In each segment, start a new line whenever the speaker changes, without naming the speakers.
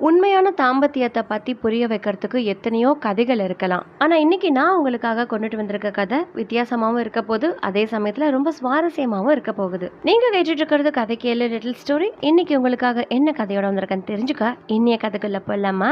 உண்மையான தாம்பத்தியத்தை பற்றி புரிய வைக்கிறதுக்கு எத்தனையோ கதைகள் இருக்கலாம். ஆனால் இன்னைக்கு நான் உங்களுக்காக கொண்டுட்டு வந்திருக்க கதை வித்தியாசமாகவும் இருக்க போது அதே சமயத்தில் ரொம்ப சுவாரஸ்யமாகவும் இருக்க போகுது. நீங்கள் கேட்டுட்டு இருக்கிறது கதை கேளு லிட்டில் ஸ்டோரி இன்னைக்கு உங்களுக்காக என்ன கதையோட வந்திருக்கேன்னு தெரிஞ்சுக்க இன்னைய கதைக்குள்ள போலாமா?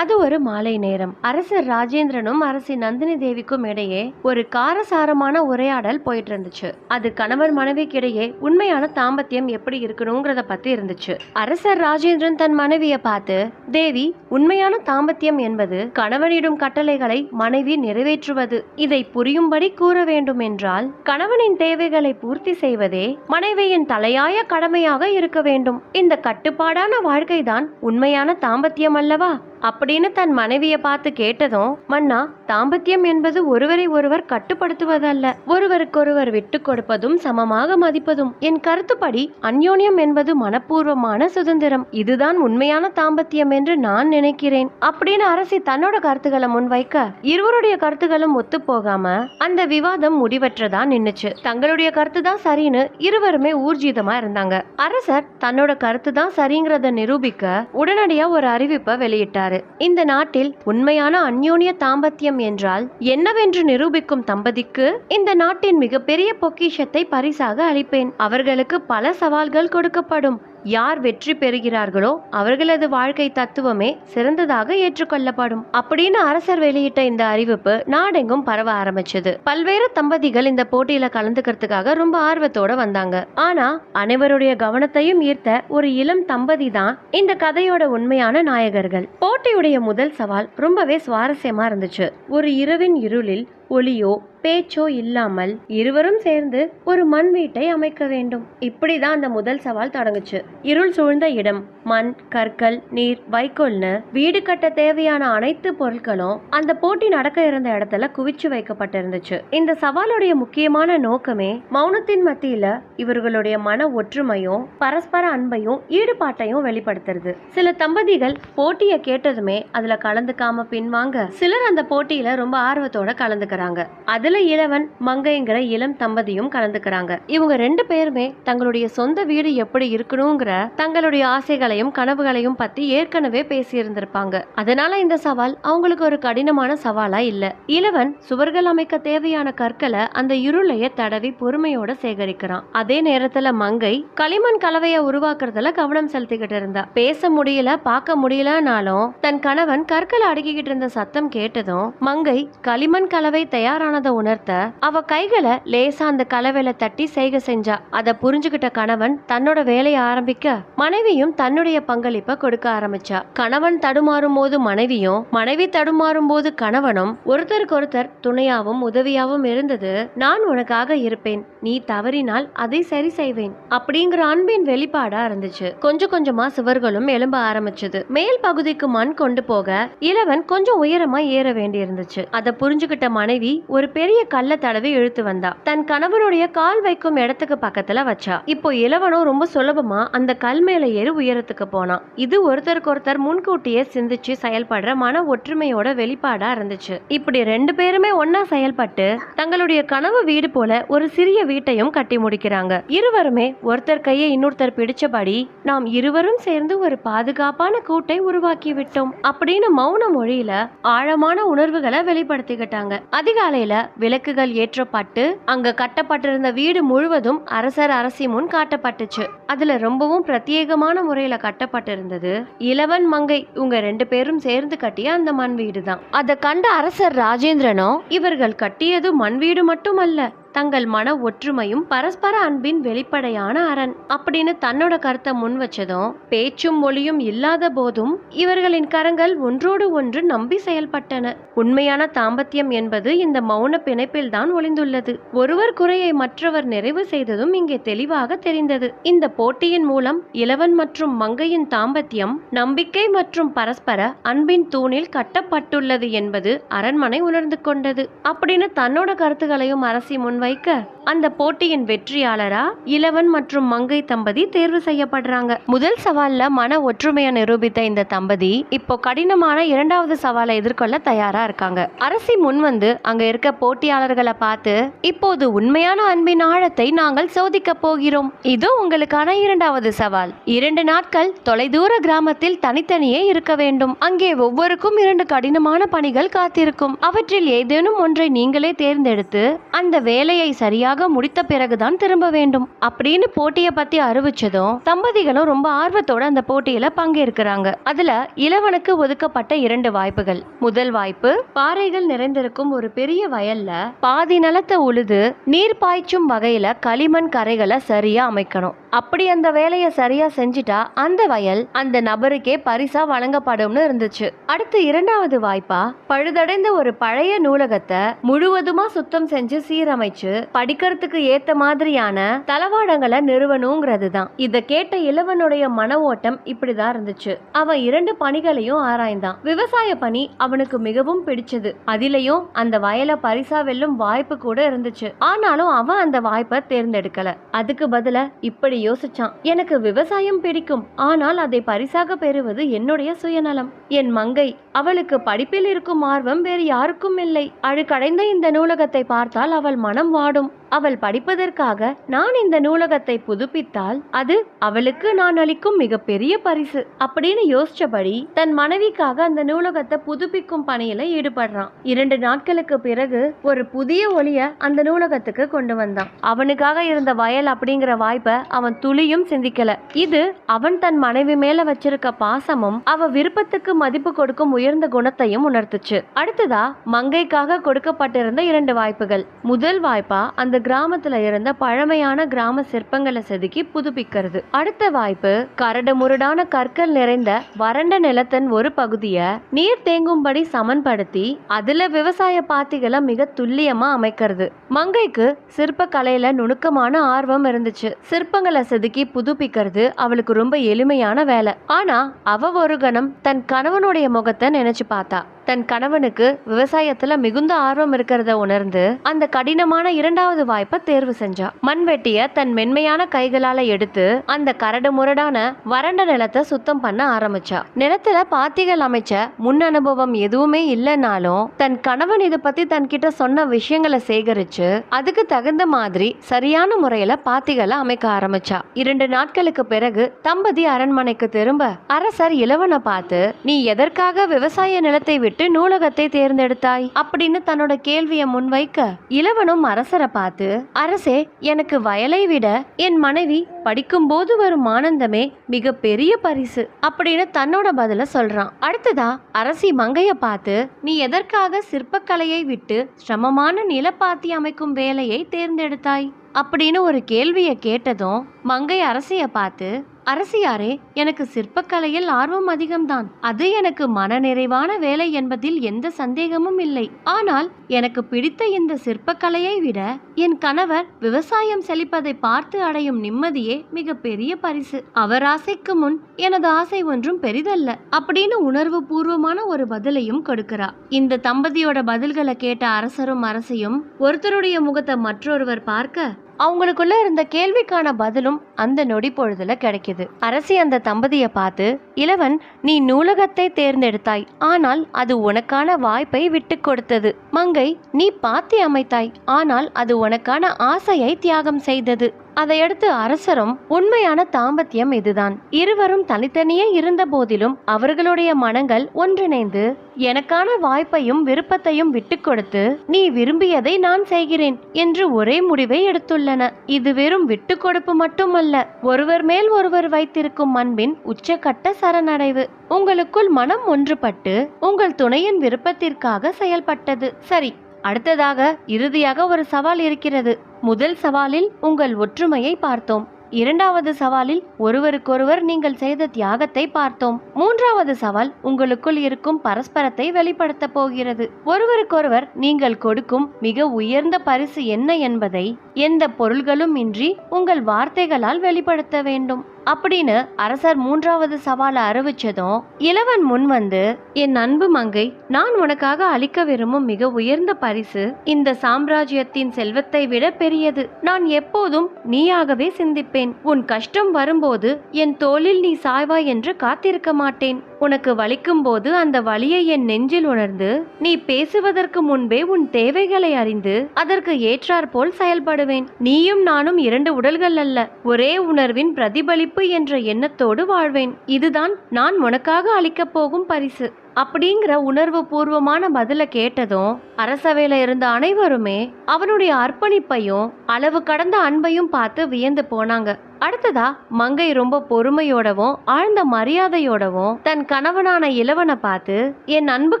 அது ஒரு மாலை நேரம். அரசர் ராஜேந்திரனும் அரசி நந்தினி தேவிக்கும் இடையே ஒரு காரசாரமான உரையாடல் போயிட்டு இருந்துச்சு அது கணவன் மனைவிக்கிடையே உண்மையான தாம்பத்தியம் எப்படி இருக்கணுங்கிறத பத்தி இருந்துச்சு. அரசர் ராஜேந்திரன் தன் மனைவியை பார்த்து தேவி உண்மையான தாம்பத்தியம் என்பது கணவனிடும் கட்டளைகளை மனைவி நிறைவேற்றுவது. இதை புரியும்படி கூற வேண்டும் என்றால் கணவனின் தேவைகளை பூர்த்தி செய்வதே மனைவியின் தலையாய கடமையாக இருக்க வேண்டும். இந்த கட்டுப்பாடான வாழ்க்கைதான் உண்மையான தாம்பத்தியம் அல்லவா? அப்படின்னு தன் மனைவியை பார்த்து கேட்டதும் மன்னா தாம்பத்தியம் என்பது ஒருவரை ஒருவர் கட்டுப்படுத்துவதல்ல. ஒருவருக்கொருவர் விட்டு கொடுப்பதும் சமமாக மதிப்பதும். என் கருத்துப்படி அந்யோன்யம் என்பது மனப்பூர்வமான சுதந்திரம். இதுதான் உண்மையான தாம்பத்தியம் என்று நான் நினைக்கிறேன். அப்படின்னு அரசி தன்னோட கருத்துக்களை முன்வைக்க இருவருடைய கருத்துக்களும் ஒத்து போகாம அந்த விவாதம் முடிவற்றதா நின்னுச்சு. தங்களுடைய கருத்து தான் சரின்னு இருவருமே ஊர்ஜிதமா இருந்தாங்க. அரசர் தன்னோட கருத்து தான் சரிங்கிறத நிரூபிக்க உடனடியா ஒரு அறிவிப்பை வெளியிட்டார். இந்த நாட்டில் உண்மையான அந்யோன்ய தாம்பத்தியம் என்றால் என்னவென்று நிரூபிக்கும் தம்பதிக்கு இந்த நாட்டின் மிகப்பெரிய பொக்கிஷத்தை பரிசாக அளிப்பேன். அவர்களுக்கு பல சவால்கள் கொடுக்கப்படும். யார் வெற்றி பெறுகிறார்களோ அவர்களது வாழ்க்கை தத்துவமே சிறந்ததாக ஏற்றுக்கொள்ளப்படும். அப்படின்னு அரசர் வெளியிட்ட இந்த அறிவிப்பு நாடெங்கும் பரவ ஆரம்பிச்சது. பல்வேறு தம்பதிகள் இந்த போட்டியில கலந்துக்கிறதுக்காக ரொம்ப ஆர்வத்தோட வந்தாங்க. ஆனா அனைவருடைய கவனத்தையும் ஈர்த்த ஒரு இளம் தம்பதி தான் இந்த கதையோட உண்மையான நாயகர்கள். போட்டியுடைய முதல் சவால் ரொம்பவே சுவாரஸ்யமா இருந்துச்சு. ஒரு இரவின் இருளில் ஒளியோ பேச்சோ இல்லாமல் இருவரும் சேர்ந்து ஒரு மண் வீட்டை அமைக்க வேண்டும். இப்படிதான் அந்த முதல் சவால் தொடங்குச்சு. இருள் சூழ்ந்த இடம் மண் கற்கள் நீர் வைக்கோல்னு வீடு கட்ட தேவையான அனைத்து பொருட்களும் அந்த போட்டி நடக்க இருந்த இடத்துல குவிச்சு வைக்கப்பட்டிருந்துச்சு. இந்த சவாலுடைய முக்கியமான நோக்கமே மௌனத்தின் மத்தியில இவர்களுடைய மன ஒற்றுமையும் பரஸ்பர அன்பையும் ஈடுபாட்டையும் வெளிப்படுத்துறது. சில தம்பதிகள் போட்டியை கேட்டதுமே அதுல கலந்துக்காம பின்வாங்க. சிலர் அந்த போட்டியில ரொம்ப ஆர்வத்தோட கலந்துக்கிறாங்க. அதுல இளவன் மங்கைங்கிற இளம் தம்பதியும் கலந்துக்கிறாங்க. இவங்க ரெண்டு பேருமே தங்களுடைய சொந்த வீடு எப்படி இருக்கணுங்கிற தங்களுடைய ஆசைகளையும் கனவுகளையும் பத்தி ஏற்கனவே பேசியிருந்திருப்பாங்க. அதனால இந்த சவால் அவங்களுக்கு ஒரு கடினமான சவாலா இல்ல. இளவன் சுவர்கள் அமைக்க தேவையான கற்களை அந்த இருளைய தடவி பொறுமையோட சேகரிக்கிறான். அதே நேரத்துல மங்கை களிமண் கலவைய உருவாக்குறதுல கவனம் செலுத்திக்கிட்டு இருந்தா. பேச முடியல பார்க்க முடியலனாலும் தன் கணவன் கற்களை அடுக்கிக்கிட்டு இருந்த சத்தம் கேட்டதும் மங்கை களிமண் கலவை தயாரானதை உணர்த்த அவ கைகளை லேசா அந்த கலவையில தட்டி செய்க செஞ்சா. அதை புரிஞ்சுகிட்ட கணவன் தன்னோட வேலையை ஆரம்பிக்க மனைவியும் தன்னுடைய பங்களிப்பை கொடுக்க ஆரம்பிச்சா. கணவன் தடுமாறும் போது மனைவியும் மனைவி தடுமாறும் போது கணவனும் ஒருத்தருக்கு ஒருத்தர் துணையாவும் உதவியாவும் இருந்தது. நான் உனக்காக இருப்பேன். நீ தவறினால் அதை சரி செய்வேன். அப்படிங்கிற அன்பின் வெளிப்பாடா இருந்துச்சு. கொஞ்சம் கொஞ்சமா சுவர்களும் எழும்ப ஆரம்பிச்சது. மேல் பகுதிக்கு மண் கொண்டு போக இளவன் கொஞ்சம் உயரமா ஏற வேண்டி இருந்துச்சு அதை புரிஞ்சுகிட்ட மனைவி ஒரு பெரிய கல்ல தடவி இழுத்து வந்தா. தன் கணவனுடைய கால் வைக்கும் இடத்துக்கு பக்கத்துல வச்சா. இப்போ இளவனும் ரொம்ப சுலபமா அந்த கல் மேல ஏறி உயரத்துக்கு போனான் இது ஒருத்தருக்கு ஒருத்தர் முன்கூட்டியே சிந்திச்சு செயல்படுற மன ஒற்றுமையோட வெளிப்பாடா இருந்துச்சு. இப்படி ரெண்டு பேருமே ஒன்னா செயல்பட்டு தங்களுடைய கனவு வீடு போல ஒரு சிறிய வீட்டையும் கட்டி முடிக்கிறாங்க. இருவருமே ஒருத்தர் கையை இன்னொருத்தர் பிடிச்சபடி நாம் இருவரும் சேர்ந்து ஒரு பாதுகாப்பான கூட்டை உருவாக்கி விட்டோம் அப்படின்னு மௌன மொழியில ஆழமான உணர்வுகளை வெளிப்படுத்திக்கிட்டாங்க. அதிகாலையில விளக்குகள் ஏற்றப்பட்டு அங்க கட்டப்பட்டிருந்த வீடு முழுவதும் அரசர் அரசி முன் காட்டப்பட்டுச்சு. அதுல ரொம்பவும் பிரத்யேகமான முறையில கட்டப்பட்டிருந்தது. இளவன் மங்கை இவங்க ரெண்டு பேரும் சேர்ந்து கட்டிய அந்த மண் வீடு தான் அதை கண்ட அரசர் ராஜேந்திரனோ இவர்கள் கட்டியது மண் வீடு மட்டுமல்ல தங்கள் மன ஒற்றுமையும் பரஸ்பர அன்பின் வெளிப்படையான அரண் அப்படின்னு தன்னோட கருத்தை முன் வச்சதும் பேச்சும் மொழியும் இல்லாத போதும் இவர்களின் கரங்கள் ஒன்றோடு ஒன்று நம்பி செயல்பட்டன. உண்மையான தாம்பத்தியம் என்பது இந்த மௌன பிணைப்பில் தான் ஒளிந்துள்ளது. ஒருவர் குறையை மற்றவர் நிறைவு செய்ததும் இங்கே தெளிவாக தெரிந்தது. இந்த போட்டியின் மூலம் இளவன் மற்றும் மங்கையின் தாம்பத்தியம் நம்பிக்கை மற்றும் பரஸ்பர அன்பின் தூணில் கட்டப்பட்டுள்ளது என்பது அரண்மனை உணர்ந்து கொண்டது. அப்படின்னு தன்னோட கருத்துக்களையும் அரசி முன் வைக்க அந்த போட்டியின் வெற்றியாளரா இளவன் மற்றும் மங்கை தம்பதி தேர்வு செய்யப்படுறாங்க. முதல் சவால்ல மன ஒற்றுமையை நிரூபித்த இந்த தம்பதி இப்போ கடினமான இரண்டாவது சவாலை எதிர்கொள்ள தயாரா இருக்காங்க. அரசி முன் வந்து அங்க இருக்க போட்டியாளர்களை பார்த்து இப்போது உண்மையான அன்பின் ஆழத்தை நாங்கள் சோதிக்க போகிறோம். இது உங்களுக்கான இரண்டாவது சவால். இரண்டு நாட்கள் தொலைதூர கிராமத்தில் தனித்தனியே இருக்க வேண்டும். அங்கே ஒவ்வொருக்கும் இரண்டு கடினமான பணிகள் காத்திருக்கும். அவற்றில் ஏதேனும் ஒன்றை நீங்களே தேர்ந்தெடுத்து அந்த வேலை வேலையை சரியாக முடித்த பிறகுதான் திரும்ப வேண்டும் அப்படின்னு போட்டியை பத்தி அறிவிச்சதும் தம்பதிகளும் ரொம்ப ஆர்வத்தோட அந்த போட்டியில பங்கேற்கிறாங்க. அதுல இளவனுக்கு ஒதுக்கப்பட்ட இரண்டு வாய்ப்புகள். முதல் வாய்ப்பு பாறைகள் நிறைந்திருக்கும் ஒரு பெரிய வயல்ல பாதி நிலத்தை உழுது நீர் பாய்ச்சும் வகையில களிமண் கரைகளை சரியா அமைக்கணும். அப்படி அந்த வேலையை சரியா செஞ்சுட்டா அந்த வயல் அந்த நபருக்கே பரிசா வழங்கப்படும்னு இருந்துச்சு. அடுத்து இரண்டாவது வாய்ப்பா பழுதடைந்த ஒரு பழைய நூலகத்தை முழுவதுமா சுத்தம் செஞ்சு சீரமைச்சு படிக்கிறதுக்கு ஏத்த மாதிரியான தளவாடங்களை நிறுவனுங்கிறது தான் இத கேட்ட இளவனுடைய மன ஓட்டம் இப்படிதான் இருந்துச்சு. அவன் இரண்டு பணிகளையும் ஆராய்ந்தான். விவசாய பணி அவனுக்கு மிகவும் பிடிச்சது. அதிலையும் அந்த வயலை பரிசா வெல்லும் வாய்ப்பு கூட இருந்துச்சு. ஆனாலும் அவன் அந்த வாய்ப்பை தேர்ந்தெடுக்கல. அதுக்கு பதில இப்படி யோசிச்சான். எனக்கு விவசாயம் பிடிக்கும். ஆனால் அதை பரிசாக பெறுவது என்னுடைய சுயநலம். என் மங்கை அவளுக்கு படிப்பில் இருக்கும் ஆர்வம் வேறு யாருக்கும் இல்லை. அழுக்கடைந்த இந்த நூலகத்தை பார்த்தால் அவள் மனம் வாடும். அவள் படிப்பதற்காக நான் இந்த நூலகத்தை புதுப்பித்தால் அது அவளுக்கு நான் அளிக்கும் மிகப்பெரிய பரிசு அப்படின்னு யோசிச்சபடி தன் மனைவிக்காக அந்த நூலகத்தை புதுப்பிக்கும் பணியில ஈடுபடுறான். இரண்டு நாட்களுக்கு பிறகு ஒரு புதிய ஒளிய அந்த நூலகத்துக்கு கொண்டு வந்தான். அவனுக்காக இருந்த வயல் அப்படிங்கிற வாய்ப்பை அவன் துளியும் சிந்திக்கல. இது அவன் தன் மனைவி மேல வச்சிருக்க பாசமும் அவ விருப்பத்துக்கு மதிப்பு கொடுக்கும் உயர்ந்த குணத்தையும் உணர்த்துச்சு. அடுத்ததா மங்கைக்காக கொடுக்கப்பட்டிருந்த இரண்டு வாய்ப்புகள். முதல் வாய்ப்பா அந்த கிராமத்துல இருந்த பழமையான கிராம சிற்பங்களை செதுக்கி புதுப்பிக்கிறது. அடுத்த வாய்ப்பு கரடு முரடான கற்கள் நிறைந்த வறண்ட நிலத்தின் ஒரு பகுதியை நீர் தேங்கும்படி சமன்படுத்தி அதுல விவசாய பாத்திகளை மிக துல்லியமா அமைக்கிறது. மங்கைக்கு சிற்ப கலையில நுணுக்கமான ஆர்வம் இருந்துச்சு. சிற்பங்களை செதுக்கி புதுப்பிக்கிறது அவளுக்கு ரொம்ப எளிமையான வேலை. ஆனா அவ ஒரு கணம் தன் கணவனுடைய முகத்தை நினைச்சு பார்த்தா. தன் கணவனுக்கு விவசாயத்துல மிகுந்த ஆர்வம் இருக்கிறத உணர்ந்து அந்த கடினமான இரண்டாவது வாய்ப்பை தேர்வு செஞ்சா. மண்வெட்டிய தன் மென்மையான கைகளால எடுத்து அந்த கரடு முரடான வறண்ட நிலத்தை சுத்தம் பண்ண ஆரம்பிச்சா. நிலத்துல பாத்திகள் அமைச்ச முன் அனுபவம் எதுவுமே இல்லைனாலும் தன் கணவன் இதை பத்தி தன்கிட்ட சொன்ன விஷயங்களை சேகரிச்சு அதுக்கு தகுந்த மாதிரி சரியான முறையில பாத்திகளை அமைக்க ஆரம்பிச்சா. இரண்டு நாட்களுக்கு பிறகு தம்பதி அரண்மனைக்கு திரும்ப அரசர் இளவனை பார்த்து நீ எதற்காக விவசாய நிலத்தை விட்டு விட்டு நூலகத்தை தேர்ந்தெடுத்தாய். அப்படின்னு தன்னோட கேள்வியை முன்வைக்க இளவனும் அரசரை பார்த்து அரசே எனக்கு வயலை விட என் மனைவி படிக்கும்போது வரும் ஆனந்தமே மிக பெரிய பரிசு அப்படின்னு தன்னோட பதில சொல்றான். அடுத்ததா அரசி மங்கைய பார்த்து நீ எதற்காக சிற்பக்கலையை விட்டு சிரமமான நிலப்பாத்தி அமைக்கும் வேலையை தேர்ந்தெடுத்தாய்? அப்படின்னு ஒரு கேள்வியை கேட்டதும் மங்கை அரசியை பார்த்து அரசியாரே எனக்கு சிற்பக்கலையில் ஆர்வம் அதிகம்தான். அது எனக்கு மனநிறைவான வேலை என்பதில் எந்த சந்தேகமும் இல்லை. ஆனால் எனக்கு பிடித்த இந்த சிற்பக்கலையை விட என் கணவர் விவசாயம் செழிப்பதை பார்த்து அடையும் நிம்மதியே மிக பெரிய பரிசு. அவர் ஆசைக்கு முன் எனது ஆசை ஒன்றும் பெரிதல்ல அப்படின்னு உணர்வு பூர்வமான ஒரு பதிலையும் கொடுக்கிறா இந்த தம்பதியோட பதில்களை கேட்ட அரசரும் அரசையும் ஒருத்தருடைய முகத்தை மற்றொருவர் பார்க்க அவங்களுக்குள்ள இருந்த கேள்விக்கான பதிலும் அந்த நொடி பொழுதுல கிடைக்குது. அரசி அந்த தம்பதியை பார்த்து இளவன் நீ நூலகத்தை தேர்ந்தெடுத்தாய். ஆனால் அது உனக்கான வாய்ப்பை விட்டு கொடுத்தது. மங்கை நீ பாத்தி அமைத்தாய். ஆனால் அது உனக்கான ஆசையை தியாகம் செய்தது. அதையடுத்து அரசரும் உண்மையான தாம்பத்தியம் இதுதான். இருவரும் தனித்தனியே இருந்த போதிலும் அவர்களுடைய மனங்கள் ஒன்றிணைந்து எனக்கான வாய்ப்பையும் விருப்பத்தையும் விட்டு கொடுத்து நீ விரும்பியதை நான் செய்கிறேன் என்று ஒரே முடிவை எடுத்துள்ளன. இது வெறும் விட்டு கொடுப்பு மட்டுமல்ல ஒருவர் மேல் ஒருவர் வைத்திருக்கும் அன்பின் உச்சக்கட்ட சரணடைவு. உங்களுக்குள் மனம் ஒன்றுபட்டு உங்கள் துணையின் விருப்பத்திற்காக செயல்பட்டது. சரி அடுத்ததாக இறுதியாக ஒரு சவால் இருக்கிறது. முதல் சவாலில் உங்கள் ஒற்றுமையை பார்த்தோம். இரண்டாவது சவாலில் ஒருவருக்கொருவர் நீங்கள் செய்த தியாகத்தை பார்த்தோம். மூன்றாவது சவால் உங்களுக்குள் இருக்கும் பரஸ்பரத்தை வெளிப்படுத்த போகிறது. ஒருவருக்கொருவர் நீங்கள் கொடுக்கும் மிக உயர்ந்த பரிசு என்ன என்பதை எந்த பொருள்களும் இன்றி உங்கள் வார்த்தைகளால் வெளிப்படுத்த வேண்டும். அப்படின்னு அரசர் மூன்றாவது சவாலை அறிவிச்சதும் இளவன் முன் வந்து என் அன்பு மங்கை நான் உனக்காக அளிக்க விரும்பும் மிக உயர்ந்த பரிசு இந்த சாம்ராஜ்யத்தின் செல்வத்தை விட பெரியது. நான் எப்போதும் நீயாகவே சிந்திப்பேன். உன் கஷ்டம் வரும்போது என் தோளில் நீ சாய்வாய் என்று காத்திருக்க மாட்டேன். உனக்கு வலிக்கும் போது அந்த வலியை என் நெஞ்சில் உணர்ந்து நீ பேசுவதற்கு முன்பே உன் தேவைகளை அறிந்து அதற்கு ஏற்றாற்போல் செயல்படுவேன். நீயும் நானும் இரண்டு உடல்கள் அல்ல ஒரே உணர்வின் பிரதிபலிப்பு என்ற எண்ணத்தோடு வாழ்வேன். இதுதான் நான் உனக்காக அளிக்கப் போகும் பரிசு. அப்படிங்கிற உணர்வு பூர்வமான பதில கேட்டதும் அரசவையில இருந்த அனைவருமே அவனுடைய அர்ப்பணிப்பையும் அளவு கடந்த அன்பையும் பார்த்து வியந்து போனாங்க. அடுத்ததா மங்கை ரொம்ப பொறுமையோடவும் ஆழ்ந்த மரியாதையோடவும் தன் கணவனான இளவனை பார்த்து என் அன்பு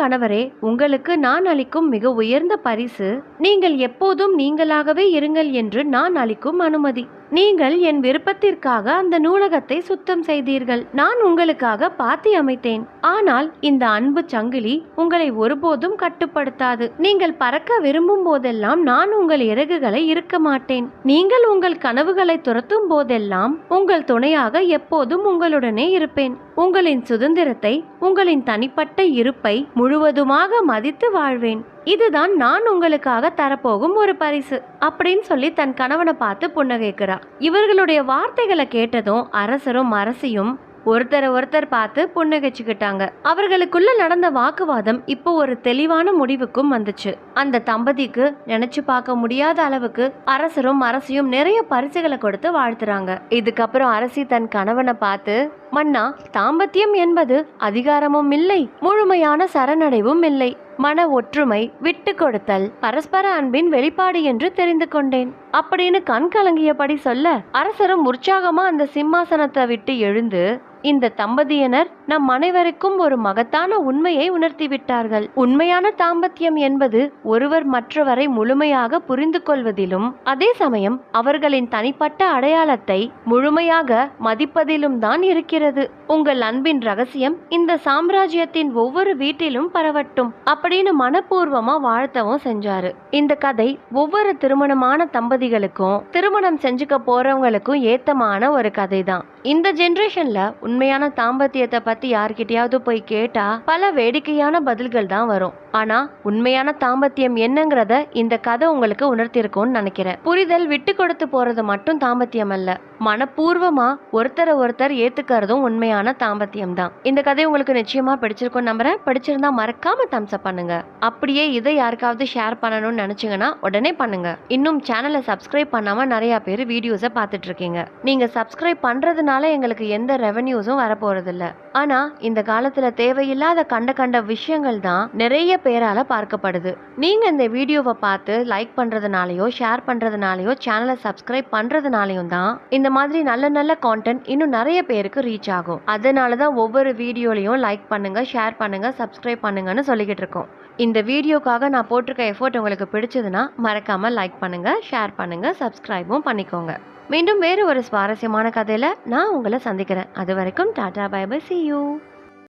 கணவரே உங்களுக்கு நான் அளிக்கும் மிக உயர்ந்த பரிசு நீங்கள் எப்போதும் நீங்களாகவே இருங்கள் என்று நான் அளிக்கும் அனுமதி. நீங்கள் என் விருப்பத்திற்காக அந்த நூலகத்தை சுத்தம் செய்தீர்கள். நான் உங்களுக்காக பாத்தி அமைத்தேன். ஆனால் இந்த அன்பு சங்கிலி உங்களை ஒருபோதும் கட்டுப்படுத்தாது. நீங்கள் பறக்க விரும்பும் போதெல்லாம் நான் உங்கள் இறகுகளை இருக்க மாட்டேன். நீங்கள் உங்கள் கனவுகளை துரத்தும் போதெல்லாம் உங்கள் துணையாக எப்போதும் உங்களுடனே இருப்பேன். உங்களின் சுதந்திரத்தை உங்களின் தனிப்பட்ட இருப்பை முழுவதுமாக மதித்து வாழ்வேன். இதுதான் நான் உங்களுக்காக தரப்போகும் ஒரு பரிசு அப்படின்னு சொல்லி தன் கணவனை பார்த்து புன்னகைக்கிறா இவர்களுடைய வார்த்தைகளை கேட்டதும் அரசரும் அரசியும் ஒருத்தரை ஒருத்தர் பார்த்து புன்னகைச்சுக்கிட்டாங்க. அவர்களுக்குள்ள நடந்த வாக்குவாதம் இப்போ ஒரு தெளிவான முடிவுக்கும் வந்துச்சு. அந்த தம்பதிக்கு நினைச்சு பார்க்க முடியாத அளவுக்கு அரசரும் அரசியும் நிறைய பரிசுகளை கொடுத்து வாழ்த்துறாங்க. இதுக்கப்புறம் அரசி தன் கணவனை பார்த்து மன்னா தாம்பத்தியம் என்பது அதிகாரமும் இல்லை முழுமையான சரணடைவும் இல்லை. மன ஒற்றுமை விட்டு கொடுத்தல் பரஸ்பர அன்பின் வெளிப்பாடு என்று தெரிந்து கொண்டேன். அப்படின்னு கண் கலங்கியபடி சொல்ல அரசரும் உற்சாகமா அந்த சிம்மாசனத்தை விட்டு எழுந்து இந்த தம்பதியினர் நம் அனைவருக்கும் ஒரு மகத்தான உண்மையை உணர்த்திவிட்டார்கள். உண்மையான தாம்பத்தியம் என்பது ஒருவர் மற்றவரை முழுமையாக புரிந்து கொள்வதிலும் அதே சமயம் அவர்களின் தனிப்பட்ட அடையாளத்தை முழுமையாக மதிப்பதிலும் தான் இருக்கிறது. உங்கள் அன்பின் ரகசியம் இந்த சாம்ராஜ்யத்தின் ஒவ்வொரு வீட்டிலும் பரவட்டும் அப்படின்னு மனப்பூர்வமா வாழ்த்தவும் செஞ்சாரு. இந்த கதை ஒவ்வொரு திருமணமான தம்பதிகளுக்கும் திருமணம் செஞ்சுக்க போறவங்களுக்கும் ஏத்தமான ஒரு கதை தான் இந்த ஜென்ரேஷன்ல உண்மையான தாம்பத்தியத்தை பத்தி யார்கிட்டயாவது போய் கேட்டா பல வேடிக்கையான பதில்கள் தான் வரும். ஆனா உண்மையான தாம்பத்தியம் என்னங்கிறத இந்த கதை உங்களுக்கு உணர்த்திருக்கும்னு நினைக்கிறேன். புரிதல் விட்டு கொடுத்து போறது மட்டும் தாம்பத்தியம் அல்ல. மனப்பூர்வமா ஒருத்தரை ஒருத்தர் ஏத்துக்கிறதும் உண்மையான தாம்பத்தியம் தான். இந்த கதை உங்களுக்கு நிச்சயமா பிடிச்சிருக்கும் நம்புறேன். பிடிச்சிருந்தா மறக்காம தம்ஸ் அப் பண்ணுங்க. அப்படியே இதை யாருக்காவது ஷேர் பண்ணணும்னு நினைச்சீங்கன்னா உடனே பண்ணுங்க. இன்னும் சேனலை சப்ஸ்கிரைப் பண்ணாம நிறைய பேர் வீடியோஸை பார்த்துட்டு இருக்கீங்க. நீங்க சப்ஸ்கிரைப் பண்றதுனால எங்களுக்கு எந்த ரெவன்யூ வரப்போறது இல்ல ஆனா இந்த காலத்துல தேவையில்லாத கண்ட கண்ட விஷயங்கள் தான் நிறைய பேரால பார்க்கப்படுது. நீங்க இந்த வீடியோவை பார்த்து லைக் பண்றதுனாலயோ ஷேர் பண்றதுனாலயோ சேனலை சப்ஸ்கிரைப் பண்றதுனாலயும் தான் இந்த மாதிரி நல்ல நல்ல கான்டென்ட் இன்னும் நிறைய பேருக்கு ரீச் ஆகும். அதனால தான் ஒவ்வொரு வீடியோலையும் லைக் பண்ணுங்க ஷேர் பண்ணுங்க சப்ஸ்கிரைப் பண்ணுங்கன்னு சொல்லிக்கிட்டு இருக்கோம். இந்த வீடியோக்காக நான் போட்டிருக்க எஃபோர்ட் உங்களுக்கு பிடிச்சதுன்னா மறக்காமல் லைக் பண்ணுங்கள் ஷேர் பண்ணுங்கள் சப்ஸ்கிரைபும் பண்ணிக்கோங்க. மீண்டும் வேறு ஒரு சுவாரஸ்யமான கதையில் நான் உங்களை சந்திக்கிறேன். அது வரைக்கும் tata bye bye see you